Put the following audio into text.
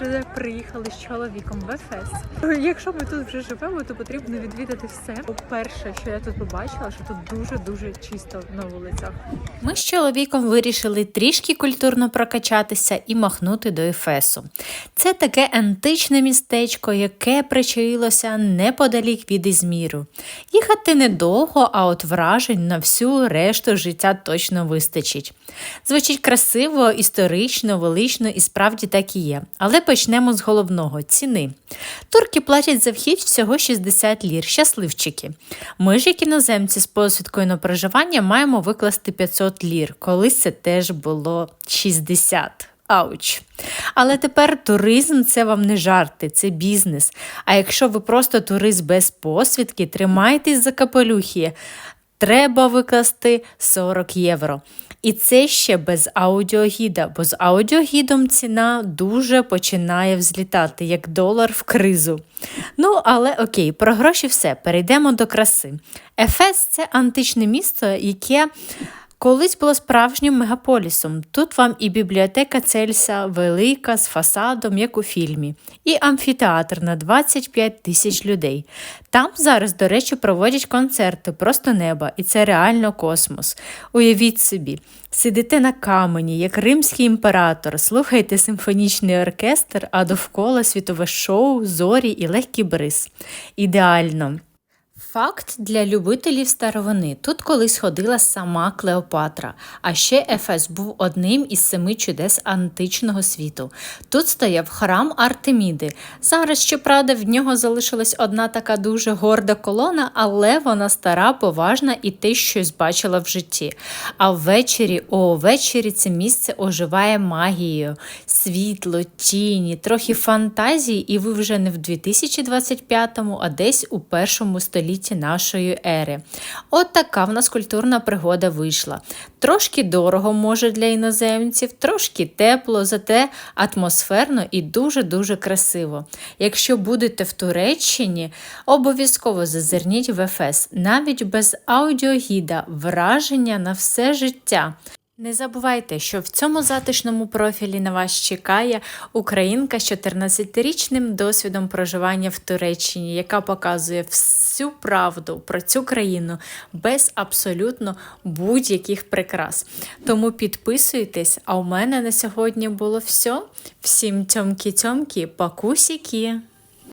вже приїхали з чоловіком в Ефес. Якщо ми тут вже живемо, то потрібно відвідати все. Перше, що я тут побачила, що тут дуже дуже чисто на вулицях. Ми з чоловіком вирішили трішки культурно прокачатися і махнути до Ефесу. Це таке античне містечко, яке причаїлося неподалік від Ізміру. Їхати недовго, а от вражень на всю решту життя точно вистачить. Звучить красиво, історично, велично і справді так і є. Але почнемо з головного ціни. Турки платять за вхід всього 60 лір, щасливчики. Ми ж, як іноземці з посвідкою на проживання, маємо викласти 500 лір. Колись це теж було 60. Ауч. Але тепер туризм це вам не жарти, це бізнес. А якщо ви просто турист без посвідки, тримайтесь за капелюхи. Треба викласти 40 євро. І це ще без аудіогіда, бо з аудіогідом ціна дуже починає взлітати, як долар в кризу. Ну, але окей, про гроші все, перейдемо до краси. Ефес це античне місто, яке колись було справжнім мегаполісом. Тут вам і бібліотека Цельса велика з фасадом, як у фільмі, і амфітеатр на 25 тисяч людей. Там зараз, до речі, проводять концерти просто неба, і це реально космос. Уявіть собі, сидите на камені, як римський імператор, слухаєте симфонічний оркестр, а довкола світове шоу, зорі і легкий бриз. Ідеально. Факт для любителів старовини. Тут колись ходила сама Клеопатра, а ще Ефес був одним із семи чудес античного світу. Тут стояв храм Артеміди. Зараз, щоправда, в нього залишилась одна така дуже горда колона, але вона стара, поважна і ти щось бачила в житті. А ввечері, о, ввечері це місце оживає магією, світло, тіні, трохи фантазії, і ви вже не в 2025-му, а десь у першому столітті нашої ери. От така в нас культурна пригода вийшла. Трошки дорого, може, для іноземців, трошки тепло, зате атмосферно і дуже-дуже красиво. Якщо будете в Туреччині, обов'язково зазирніть в Ефес, навіть без аудіогіда, враження на все життя. Не забувайте, що в цьому затишному профілі на вас чекає українка з 14-річним досвідом проживання в Туреччині, яка показує всю правду про цю країну без абсолютно будь-яких прикрас. Тому підписуйтесь, а у мене на сьогодні було все. Всім тьомкі-тьомкі, пакусіки!